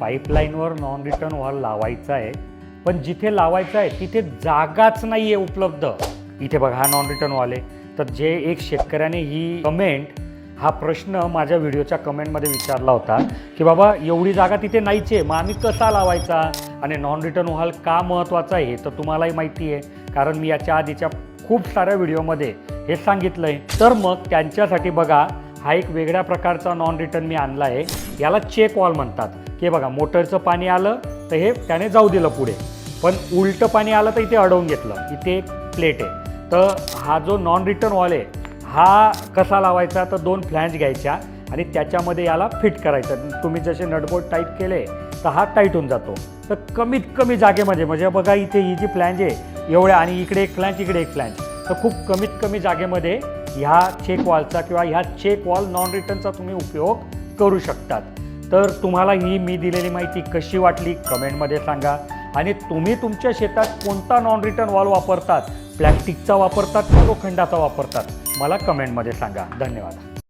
पाईपलाईनवर non return wall लावायचा आहे. पण जिथे लावायचं आहे तिथे जागाच नाही आहे उपलब्ध. इथे बघा हा नॉन रिटर्न वॉल. आहे तर जे एक शेतकऱ्याने ही कमेंट हा प्रश्न माझ्या व्हिडिओच्या कमेंटमध्ये विचारला होता की बाबा एवढी जागा तिथे नाहीच आहे मग आम्ही कसा लावायचा? आणि नॉन रिटर्न वॉल का महत्त्वाचा आहे तर तुम्हालाही माहिती आहे. कारण मी याच्या आधीच्या खूप साऱ्या व्हिडिओमध्ये हे सांगितलं आहे तर मग त्यांच्यासाठी बघा हा एक वेगळ्या प्रकारचा नॉन रिटर्न मी आणला आहे. याला चेक वॉल म्हणतात. की बघा मोटरचं पाणी आलं तर हे त्याने जाऊ दिलं पुढे. पण उलटं पाणी आलं तर इथे अडवून घेतलं. इथे एक प्लेट आहे. तर हा जो नॉन रिटर्न वॉल आहे हा कसा लावायचा? तर दोन फ्लॅन्ज घ्यायच्या आणि त्याच्यामध्ये याला फिट करायचं. तुम्ही जसे नटबोर्ड टाईट केले तर हा टाईट होऊन जातो. तर कमीत कमी जागेमध्ये म्हणजे बघा इथे ही जी फ्लॅन्ज आहे एवढ्या आणि इकडे एक फ्लॅन्ज इकडे एक फ्लॅन्ज तर खूप कमीत कमी जागेमध्ये ह्या चेक वॉलचा किंवा ह्या चेक वॉल नॉन रिटर्नचा तुम्ही उपयोग करू शकतात. तर तुम्हाला ही मी दिलेली माहिती कशी वाटली कमेंटमध्ये सांगा. आणि तुम्ही तुमच्या शेतात कोणता नॉन रिटर्न वॉल वापरतात? प्लॅस्टिकचा वापरतात का लोखंडाचा वापरतात? मला कमेंटमध्ये सांगा. धन्यवाद.